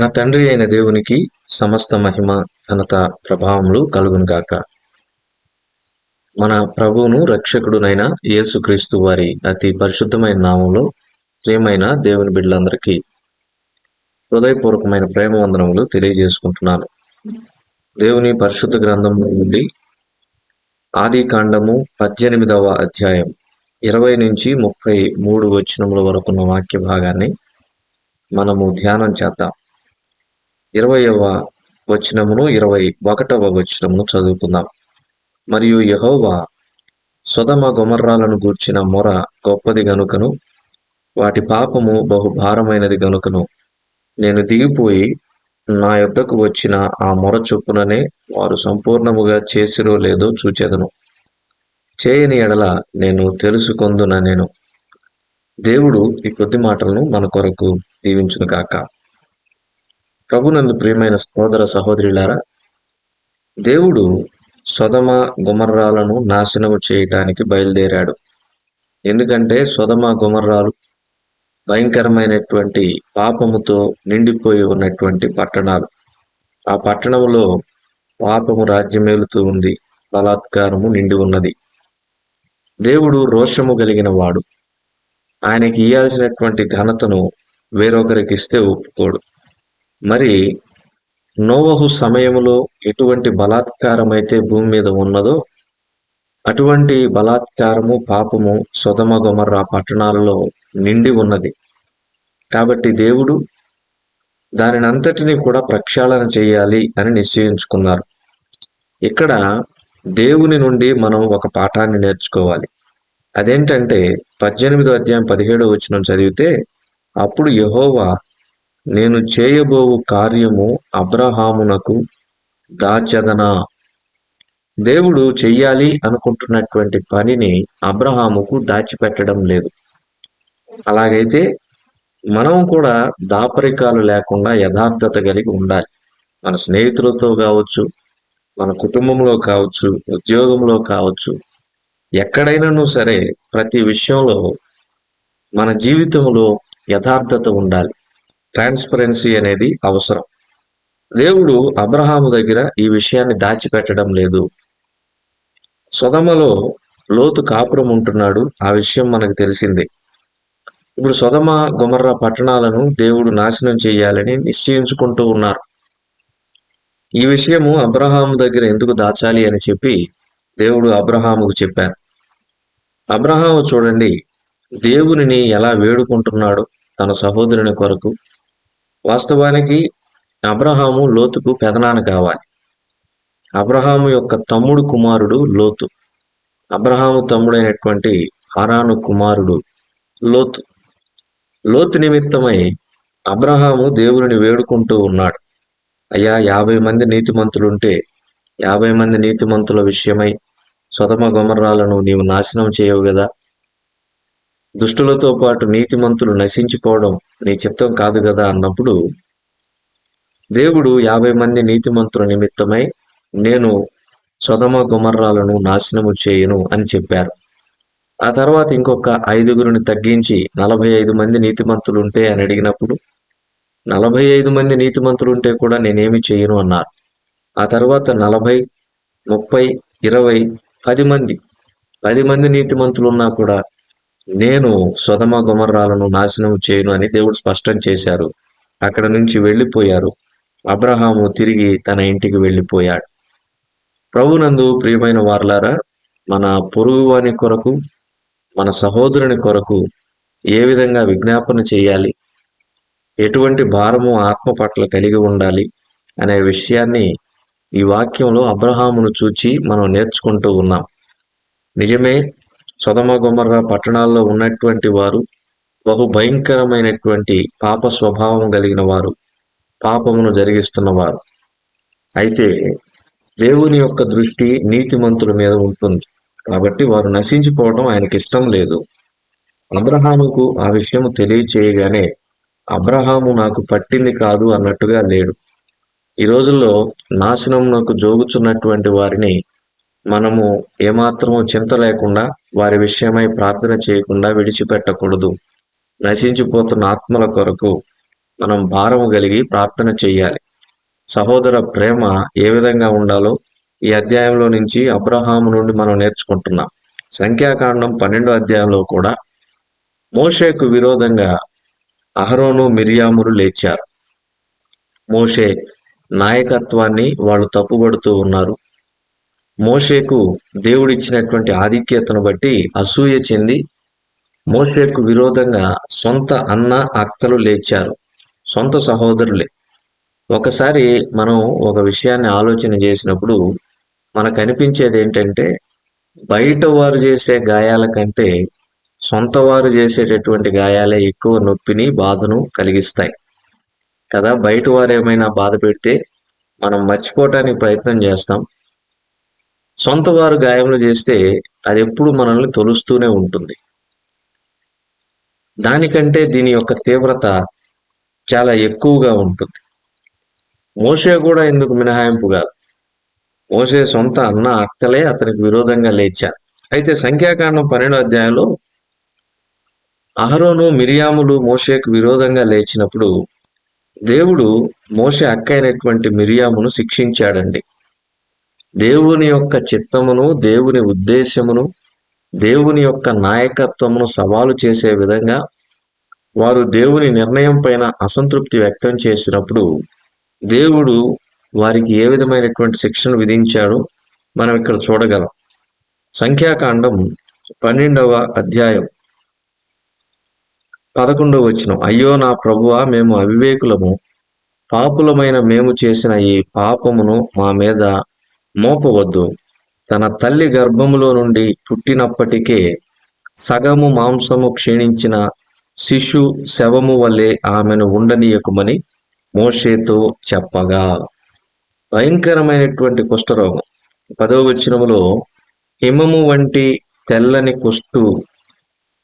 నా తండ్రి అయిన దేవునికి సమస్త మహిమ ఘనత ప్రభావములు కలుగును గాక. మన ప్రభువును రక్షకుడునైన యేసుక్రీస్తు వారి అతి పరిశుద్ధమైన నామంలో ప్రియమైన దేవుని బిడ్డలందరికీ హృదయపూర్వకమైన ప్రేమ వందనములు తెలియజేసుకుంటున్నాను. దేవుని పరిశుద్ధ గ్రంథం నుండి ఆది కాండము పద్దెనిమిదవ అధ్యాయం ఇరవై నుంచి ముప్పై మూడు వచనముల వరకున్న వాక్య భాగాన్ని మనము ధ్యానం చేద్దాం. ఇరవయవ వచనమును ఇరవై ఒకటవ వచనమును చదువుకుందాం. మరియు యహోవా సొదమ గుమర్రాలను గూర్చిన మొర గొప్పది గనుకను వాటి పాపము బహు భారమైనది గనుకను నేను దిగిపోయి నా యొద్దకు వచ్చిన ఆ మొర చొప్పుననే వారు సంపూర్ణముగా చేసిరో లేదో చూచెదను. చేయని ఎడల నేను తెలుసుకొందున నేను. దేవుడు ఈ కొద్ది మాటలను మన కొరకు దీవించును కాక ప్రభునందు ప్రియమైన సహోదర సహోదరులారా దేవుడు సొదమ గుమర్రాలను నాశనము చేయటానికి బయలుదేరాడు. ఎందుకంటే సొదమ గుమర్రాలు భయంకరమైనటువంటి పాపముతో నిండిపోయి ఉన్నటువంటి పట్టణాలు. ఆ పట్టణములో పాపము రాజ్యమేలుతూ ఉంది బలాత్కారము నిండి ఉన్నది. దేవుడు రోషము కలిగిన వాడు. ఆయనకి ఇయ్యాల్సినటువంటి ఘనతను వేరొకరికి ఇస్తే ఒప్పుకోడు. మరి నోవహు సమయములో ఎటువంటి బలాత్కారం అయితే భూమి మీద ఉన్నదో అటువంటి బలాత్కారము పాపము సొదమ గొమర్రా పట్టణాలలో నిండి ఉన్నది. కాబట్టి దేవుడు దానిని అంతటిని కూడా ప్రక్షాళన చేయాలి అని నిశ్చయించుకున్నారు. ఇక్కడ దేవుని నుండి మనం ఒక పాఠాన్ని నేర్చుకోవాలి. అదేంటంటే పద్దెనిమిదో అధ్యాయం పదిహేడో వచ్చిన చదివితే అప్పుడు యహోవా నేను చేయబోవు కార్యము అబ్రహామునకు దాచదనా? దేవుడు చెయ్యాలి అనుకుంటున్నటువంటి పనిని అబ్రహాముకు దాచిపెట్టడం లేదు. అలాగైతే మనం కూడా దాపరికాలు లేకుండా యథార్థత కలిగి ఉండాలి. మన స్నేహితులతో కావచ్చు మన కుటుంబంలో కావచ్చు ఉద్యోగంలో కావచ్చు ఎక్కడైనాను సరే ప్రతి విషయంలో మన జీవితంలో యథార్థత ఉండాలి. ట్రాన్స్పరెన్సీ అనేది అవసరం. దేవుడు అబ్రహాము దగ్గర ఈ విషయాన్ని దాచిపెట్టడం లేదు. సొదమలో లోతు కాపురం ఉంటున్నాడు. ఆ విషయం మనకు తెలిసిందే. ఇప్పుడు సొదమ గుమర్ర పట్టణాలను దేవుడు నాశనం చేయాలని నిశ్చయించుకుంటూ ఉన్నారు. ఈ విషయము అబ్రహాము దగ్గర ఎందుకు దాచాలి అని చెప్పి దేవుడు అబ్రహాముకు చెప్పాను అబ్రహాము చూడండి దేవునిని ఎలా వేడుకుంటున్నాడు తన సహోదరుని కొరకు? వాస్తవానికి అబ్రహాము లోతుకు పెదనాన్న కావాలి. అబ్రహాము యొక్క తమ్ముడు కుమారుడు లోతు. అబ్రహాము తమ్ముడైనటువంటి హరాను కుమారుడు లోతు. లోతు నిమిత్తమై అబ్రహాము దేవుని వేడుకుంటూ ఉన్నాడు. అయ్యా యాభై మంది నీతిమంతులుంటే యాభై మంది నీతిమంతుల విషయమై సొదమ గొమర్రాలను నీవు నాశనం చేయవు కదా దుష్టులతో పాటు నీతిమంతులు నశించిపోవడం నీ చిత్తం కాదు కదా అన్నప్పుడు దేవుడు యాభై మంది నీతిమంతుల నిమిత్తమై నేను సొదమ గుమర్రాలను నాశనము చేయను అని చెప్పారు. ఆ తర్వాత ఇంకొక ఐదుగురిని తగ్గించి నలభై ఐదు మంది నీతిమంతులు ఉంటే అని అడిగినప్పుడు నలభై ఐదు మంది నీతిమంతులు ఉంటే కూడా నేనేమి చేయను అన్నారు. ఆ తర్వాత నలభై ముప్పై ఇరవై పది మంది పది మంది నీతిమంతులు ఉన్నా కూడా నేను సొదమ గుమర్రాలను నాశనం చేయను అని దేవుడు స్పష్టం చేశారు. అక్కడ నుంచి వెళ్ళిపోయారు. అబ్రహాము తిరిగి తన ఇంటికి వెళ్ళిపోయాడు. ప్రభునందు ప్రియమైన వార్లారా మన పొరుగువాని కొరకు మన సహోదరుని కొరకు ఏ విధంగా విజ్ఞాపన చేయాలి? ఎటువంటి భారము ఆత్మ పట్ల కలిగి ఉండాలి? అనే విషయాన్ని ఈ వాక్యంలో అబ్రహామును చూచి మనం నేర్చుకుంటూ ఉన్నాం. నిజమే సొదమ గుమర్ర పట్టణాల్లో ఉన్నటువంటి వారు బహు భయంకరమైనటువంటి పాప స్వభావం కలిగిన వారు పాపమును జరిగిస్తున్నవారు అయితే దేవుని యొక్క దృష్టి నీతిమంతుల మీద ఉంటుంది. కాబట్టి వారు నశించిపోవడం ఆయనకి ఇష్టం లేదు. అబ్రహాముకు ఆ విషయం తెలియచేయగానే అబ్రహాము నాకు పట్టింది కాదు అన్నట్టుగా లేడు. ఈ రోజుల్లో నాశనం నాకు జోగుచున్నటువంటి వారిని మనము ఏమాత్రము చింత లేకుండా వారి విషయమై ప్రార్థన చేయకుండా విడిచిపెట్టకూడదు. నశించిపోతున్న ఆత్మల కొరకు మనం భారము కలిగి ప్రార్థన చేయాలి సహోదర ప్రేమ ఏ విధంగా ఉండాలో ఈ అధ్యాయంలో నుంచి అబ్రహాము నుండి మనం నేర్చుకుంటున్నాం. సంఖ్యాకాండం పన్నెండో అధ్యాయంలో కూడా మోషేకు విరోధంగా అహరోను మిరియాములు లేచారు. మోషే నాయకత్వాన్ని వాళ్ళు తప్పుబడుతూ ఉన్నారు. మోషేకు దేవుడిచ్చినటువంటి ఆధిక్యతను బట్టి అసూయ చెంది మోషేకు విరోధంగా సొంత అన్న అక్కలు లేచారు. సొంత సహోదరులే. ఒకసారి మనం ఒక విషయాన్ని ఆలోచన చేసినప్పుడు మనకు అనిపించేది ఏంటంటే బయట వారు చేసే గాయాల కంటే సొంత వారు చేసేటటువంటి గాయాలే ఎక్కువ నొప్పిని బాధను కలిగిస్తాయి. కదా బయట వారు ఏమైనా బాధ పెడితే మనం మర్చిపోవటానికి ప్రయత్నం చేస్తాం. సొంత వారు గాయములు చేస్తే అది ఎప్పుడు మనల్ని తొలుస్తూనే ఉంటుంది. దానికంటే దీని యొక్క తీవ్రత చాలా ఎక్కువగా ఉంటుంది. మోసే కూడా ఎందుకు మినహాయింపు కాదు. మోసే సొంత అన్న అక్కలే అతనికి విరోధంగా లేచారు. అయితే సంఖ్యాకాండం పన్నెండో అధ్యాయంలో అహరోను మిరియాములు మోషేకు విరోధంగా లేచినప్పుడు దేవుడు మోసే అక్క అయినటువంటి మిరియామును శిక్షించాడండి. దేవుని యొక్క చిత్తమును దేవుని ఉద్దేశమును దేవుని యొక్క నాయకత్వమును సవాలు చేసే విధంగా వారు దేవుని నిర్ణయం పైన అసంతృప్తి వ్యక్తం చేసినప్పుడు దేవుడు వారికి ఏ విధమైనటువంటి శిక్షను విధించాడో మనం ఇక్కడ చూడగలం. సంఖ్యాకాండం పన్నెండవ అధ్యాయం పదకొండవ వచనం. అయ్యో నా ప్రభువా మేము అవివేకులము. పాపులమైన మేము చేసిన ఈ పాపమును మా మీద మోపవద్దు. తన తల్లి గర్భములో నుండి పుట్టినప్పటికే సగము మాంసము క్షీణించిన శిశు శవము వల్లే ఆమెను ఉండనీయకుమని మోషేతో చెప్పగా. భయంకరమైనటువంటి కుష్ఠరోగం. పదవ వచనములో హిమము వంటి తెల్లని కుష్టు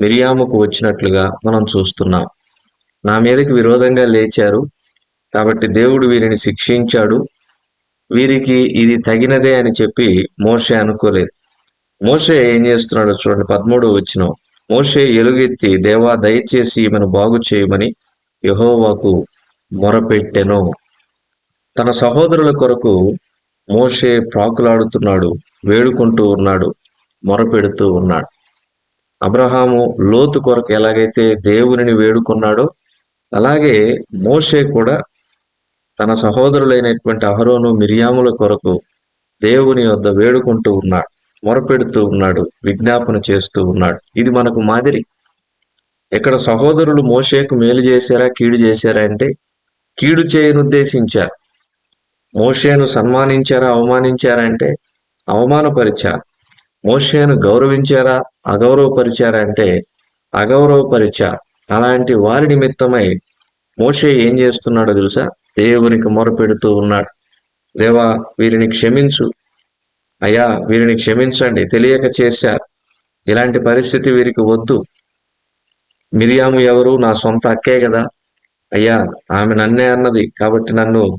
మిరియాముకు వచ్చినట్లుగా మనం చూస్తున్నాం. నా మీదకి విరోధంగా లేచారు. కాబట్టి దేవుడు వీరిని శిక్షించాడు. వీరికి ఇది తగినదే అని చెప్పి మోషే అనుకోలేదు. మోషే ఏం చేస్తున్నాడో చూడండి పదమూడు వచ్చిన మోషే ఎలుగెత్తి దేవా దయచేసి ఈమెను బాగు చేయమని యహోవాకు మొరపెట్టెను. తన సహోదరుల కొరకు మోషే ప్రాకులాడుతున్నాడు వేడుకుంటూ ఉన్నాడు మొరపెడుతూ ఉన్నాడు. అబ్రహాము లోతు కొరకు ఎలాగైతే దేవునిని వేడుకున్నాడో అలాగే మోషే కూడా తన సహోదరులైనటువంటి అహరోను మిరియాముల కొరకు దేవుని వద్ద వేడుకుంటూ ఉన్నాడు మొరపెడుతూ ఉన్నాడు విజ్ఞాపన చేస్తూ ఉన్నాడు. ఇది మనకు మాదిరి. ఇక్కడ సహోదరులు మోషేకు మేలు చేశారా కీడు చేశారా అంటే కీడు చేయనుద్దేశించారు మోషేను సన్మానించారా అవమానించారా అంటే అవమానపరిచారు. మోషేను గౌరవించారా అగౌరవపరిచారా అంటే అగౌరవపరిచారు. అలాంటి వారి నిమిత్తమై మోషే ఏం చేస్తున్నాడో తెలుసా? దేవునికి మొరపెడుతూ ఉన్నాడు. దేవా వీరిని క్షమించు. అయ్యా వీరిని క్షమించండి. తెలియక చేశారు. ఇలాంటి పరిస్థితి వీరికి వద్దు. మిరియాము ఎవరు? నా సొంత అక్కే కదా. అయ్యా ఆమె నన్నే అన్నది. కాబట్టి నన్ను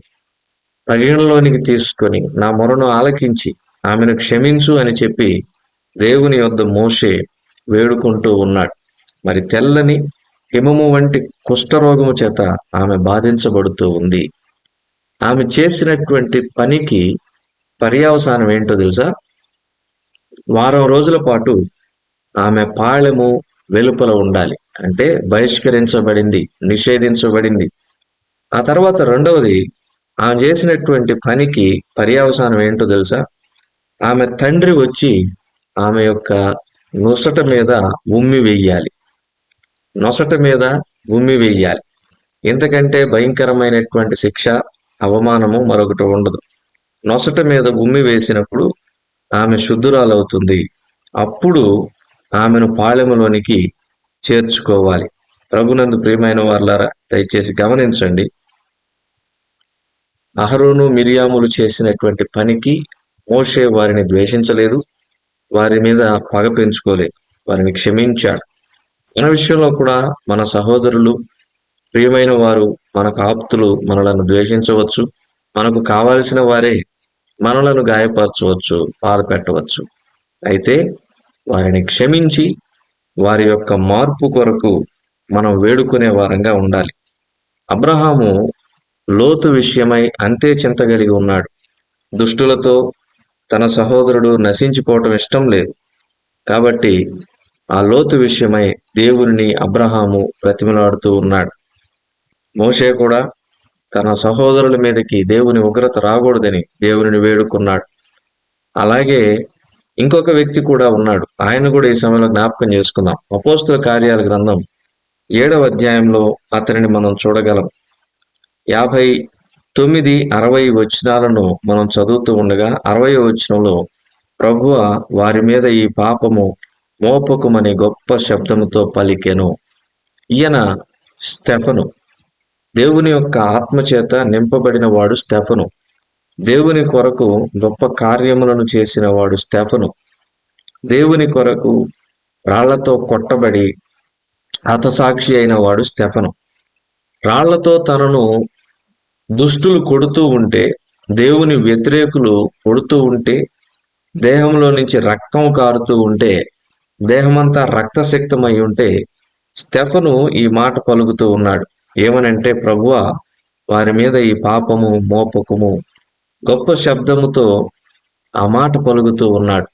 పరిగణలోనికి తీసుకొని నా మొరను ఆలకించి ఆమెను క్షమించు అని చెప్పి దేవుని యొద్ద మోసే వేడుకుంటూ ఉన్నాడు. మరి తెల్లని హిమము వంటి కుష్ఠరోగము చేత ఆమె బాధించబడుతూ ఉంది. ఆమె చేసినటువంటి పనికి పర్యావసానం ఏంటో తెలుసా? వారం రోజుల పాటు ఆమె పాళెము వెలుపల ఉండాలి. అంటే బహిష్కరించబడింది నిషేధించబడింది. ఆ తర్వాత రెండవది ఆమె చేసినటువంటి పనికి పర్యావసానం ఏంటో తెలుసా? ఆమె తండ్రి వచ్చి ఆమె యొక్క నుసట మీద ఉమ్మి వెయ్యాలి నొసట మీద గుమ్మి వేయాలి. ఇంతకంటే భయంకరమైనటువంటి శిక్ష అవమానము మరొకటి ఉండదు. నొసట మీద గుమ్మి వేసినప్పుడు ఆమె శుద్ధురాలవుతుంది. అప్పుడు ఆమెను పాళెములోనికి చేర్చుకోవాలి. ప్రభునందు ప్రియమైన వాళ్ళారా దయచేసి గమనించండి. అహరోను మిరియాములు చేసినటువంటి పనికి మోషే వారిని ద్వేషించలేదు. వారి మీద పగ పెంచుకోలేదు. వారిని క్షమించాడు. మన విషయంలో కూడా మన సహోదరులు ప్రియమైన వారు మనకు ఆప్తులు మనలను ద్వేషించవచ్చు. మనకు కావలసిన వారే మనలను గాయపరచవచ్చు బాధ పెట్టవచ్చు అయితే వారిని క్షమించి వారి యొక్క మార్పు కొరకు మనం వేడుకునే వారంగా ఉండాలి. అబ్రహాము లోతు విషయమై అంతే చింత కలిగి ఉన్నాడు. దుష్టులతో తన సహోదరుడు నశించిపోవటం ఇష్టం లేదు. కాబట్టి ఆ లోతు విషయమై దేవుని అబ్రహాము ప్రతిమలాడుతూ ఉన్నాడు. మోషే కూడా తన సహోదరుల మీదకి దేవుని ఉగ్రత రాకూడదని దేవుని వేడుకున్నాడు. అలాగే ఇంకొక వ్యక్తి కూడా ఉన్నాడు. ఆయన కూడా ఈ సమయంలో జ్ఞాపకం చేసుకుందాం. అపోస్తుల కార్యాల గ్రంథం ఏడవ అధ్యాయంలో అతనిని మనం చూడగలం. యాభై తొమ్మిది అరవై వచనాలను మనం చదువుతూ ఉండగా అరవై వచనంలో ప్రభువ వారి మీద ఈ పాపము మోపకుమని గొప్ప శబ్దముతో పలికెను. ఈయన స్టెఫను. దేవుని యొక్క ఆత్మచేత నింపబడిన వాడు స్టెఫను. దేవుని కొరకు గొప్ప కార్యములను చేసిన వాడు స్టెఫను. దేవుని కొరకు రాళ్ళతో కొట్టబడి హతసాక్షి అయిన వాడు స్టెఫను. రాళ్ళతో తనను దుష్టులు కొడుతూ ఉంటే దేవుని వ్యతిరేకులు కొడుతూ ఉంటే దేహంలో నుంచి రక్తం కారుతూ ఉంటే దేహమంతా రక్తశక్తమై ఉంటే స్టెఫను ఈ మాట పలుకుతూ ఉన్నాడు. ఏమనంటే ప్రభువ వారి మీద ఈ పాపము మోపకము గొప్ప శబ్దముతో ఆ మాట పలుకుతూ ఉన్నాడు.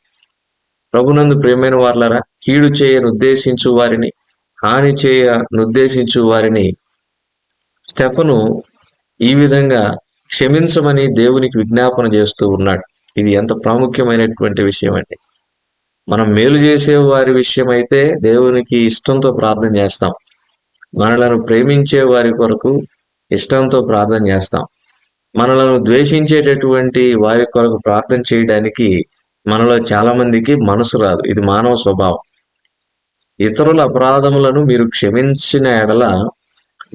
ప్రభునందు ప్రియమైన వార్లరా కీడు చేయనుద్దేశించు వారిని హాని చేయనుద్దేశించు వారిని స్టెఫను ఈ విధంగా క్షమించమని దేవునికి విజ్ఞాపన చేస్తూ ఉన్నాడు. ఇది ఎంత ప్రాముఖ్యమైనటువంటి విషయం అండి మనం మేలు చేసే వారి విషయం అయితే దేవునికి ఇష్టంతో ప్రార్థన చేస్తాం. మనలను ప్రేమించే వారి కొరకు ఇష్టంతో ప్రార్థన చేస్తాం. మనలను ద్వేషించేటటువంటి వారి కొరకు ప్రార్థన చేయడానికి మనలో చాలా మందికి మనసు రాదు. ఇది మానవ స్వభావం. ఇతరుల అపరాధములను మీరు క్షమించిన ఎడల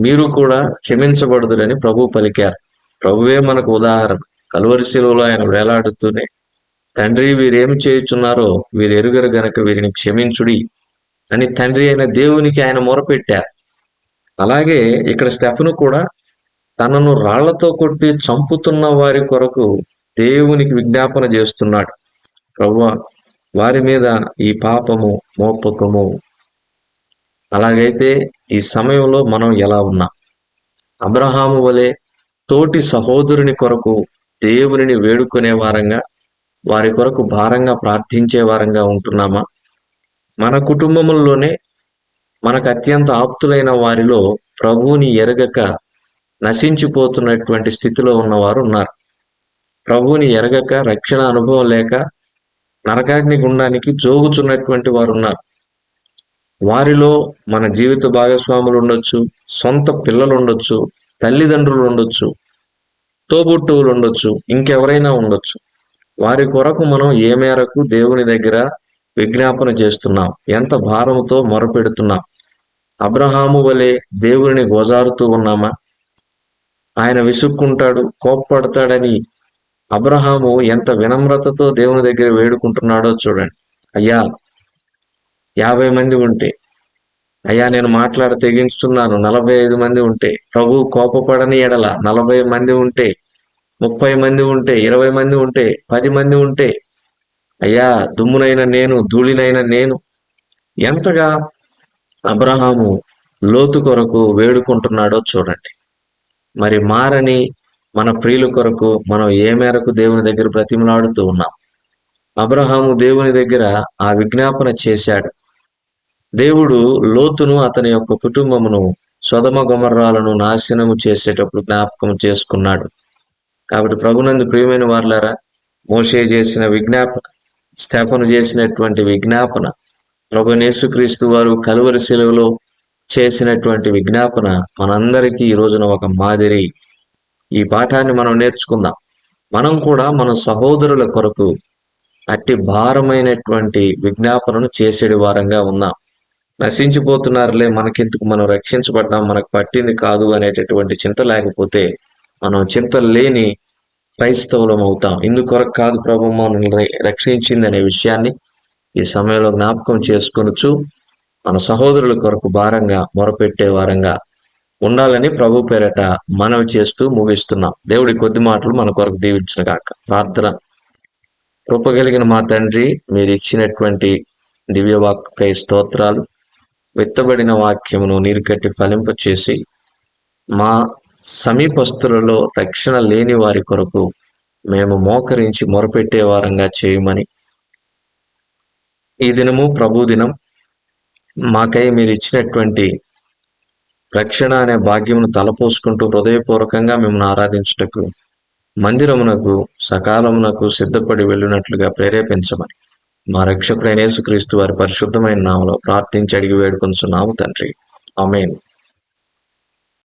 మీరు కూడా క్షమించబడదురని ప్రభు పలికారు. ప్రభువే మనకు ఉదాహరణ. కలువరి శిలువలో ఆయన వేలాడుతూనే తండ్రి వీరేమి చేయుచున్నారో వీరు ఎరుగరు గనక వీరిని క్షమించుడి అని తండ్రి అయిన దేవునికి ఆయన మొరపెట్టారు. అలాగే ఇక్కడ స్టెఫను కూడా తనను రాళ్ళతో కొట్టి చంపుతున్న వారి కొరకు దేవునికి విజ్ఞాపన చేస్తున్నాడు. ప్రవ్వ వారి మీద ఈ పాపము మోపకము అలాగైతే ఈ సమయంలో మనం ఎలా ఉన్నాం? అబ్రహాము వలె తోటి సహోదరుని కొరకు దేవునిని వేడుకునే వారంగా వారి కొరకు భారంగా ప్రార్థించే వారంగా ఉంటున్నామా? మన కుటుంబముల్లోనే మనకు అత్యంత ఆప్తులైన వారిలో ప్రభువుని ఎరగక నశించిపోతున్నటువంటి స్థితిలో ఉన్నవారు ఉన్నారు. ప్రభువుని ఎరగక రక్షణ అనుభవం లేక నరకాగ్ని గుండానికి జోగుచున్నటువంటి వారు ఉన్నారు. వారిలో మన జీవిత భాగస్వాములు ఉండొచ్చు సొంత పిల్లలు ఉండొచ్చు తల్లిదండ్రులు ఉండొచ్చు తోబుట్టువులు ఉండొచ్చు ఇంకెవరైనా ఉండొచ్చు. వారి కొరకు మనం ఏ మేరకు దేవుని దగ్గర విజ్ఞాపన చేస్తున్నాం? ఎంత భారంతో మొరపెడుతున్నాం? అబ్రహాము వలె దేవుడిని గోజారుతూ ఉన్నామా? ఆయన విసుక్కుంటాడు కోప్పడతాడని అబ్రహాము ఎంత వినమ్రతతో దేవుని దగ్గర వేడుకుంటున్నాడో చూడండి. అయ్యా యాభై మంది ఉంటే అయ్యా నేను మాట్లాడ తెగించుతున్నాను నలభై ఐదు మంది ఉంటే ప్రభు కోపపడని ఎడల నలభై మంది ఉంటే ముప్పై మంది ఉంటే ఇరవై మంది ఉంటే పది మంది ఉంటే అయ్యా దుమ్మునైన నేను ధూళినైన నేను ఎంతగా అబ్రహాము లోతు కొరకు వేడుకుంటున్నాడో చూడండి. మరి మారని మన ప్రియుల కొరకు మనం ఏ మేరకు దేవుని దగ్గర బ్రతిమలాడుతూ ఉన్నాం? అబ్రహాము దేవుని దగ్గర ఆ విజ్ఞాపన చేశాడు. దేవుడు లోతును అతని యొక్క కుటుంబమును సొదమ గుమర్రాలను నాశనము చేసేటప్పుడు జ్ఞాపకం చేసుకున్నాడు. కాబట్టి ప్రభునందు ప్రియమైన వార్లారా మోషే చేసిన విజ్ఞాపన స్టెఫను చేసినటువంటి విజ్ఞాపన ప్రభు నేసుక్రీస్తు వారు కలువరి సెలవులో చేసినటువంటి విజ్ఞాపన మనందరికీ ఈ రోజున ఒక మాదిరి. ఈ పాఠాన్ని మనం నేర్చుకుందాం. మనం కూడా మన సహోదరుల కొరకు అట్టి భారమైనటువంటి విజ్ఞాపనను చేసేడు వారంగా ఉన్నాం. నశించిపోతున్నారులే మనకింతకు మనం రక్షించబడ్డాం మనకు పట్టింది కాదు అనేటటువంటి చింత లేకపోతే మనం చింత లేని క్రైస్తవులం అవుతాం. ఇందుకొరకు కాదు ప్రభు మనల్ని రక్షించింది అనే విషయాన్ని ఈ సమయంలో జ్ఞాపకం చేసుకొనొచ్చు మన సహోదరుల కొరకు భారంగా మొరపెట్టే వారంగా ఉండాలని ప్రభు పేరట మనవి చేస్తూ ముగిస్తున్నాం. దేవుడి కొద్ది మాటలు మన కొరకు దీవించిన కాక ప్రార్థన కృపగలిగిన మా తండ్రి మీరు ఇచ్చినటువంటి దివ్యవాక్కై స్తోత్రాలు విత్తబడిన వాక్యమును నీరుకట్టి ఫలింపచేసి మా సమీపస్తులలో రక్షణ లేని వారి కొరకు మేము మోకరించి మొరపెట్టే వారంగా చేయమని. ఈ దినము ప్రభు దినం. మాకై మీరు ఇచ్చినటువంటి రక్షణ అనే భాగ్యమును తలపోసుకుంటూ హృదయపూర్వకంగా మిమ్మల్ని ఆరాధించుటకు మందిరమునకు సకాలమునకు సిద్ధపడి వెళ్ళినట్లుగా ప్రేరేపించమని. మా రక్షకుడైన యేసుక్రీస్తు వారి పరిశుద్ధమైన నామలో ప్రార్థించి అడిగి వేడుకొంచున్నాము తండ్రి. ఆమేన్.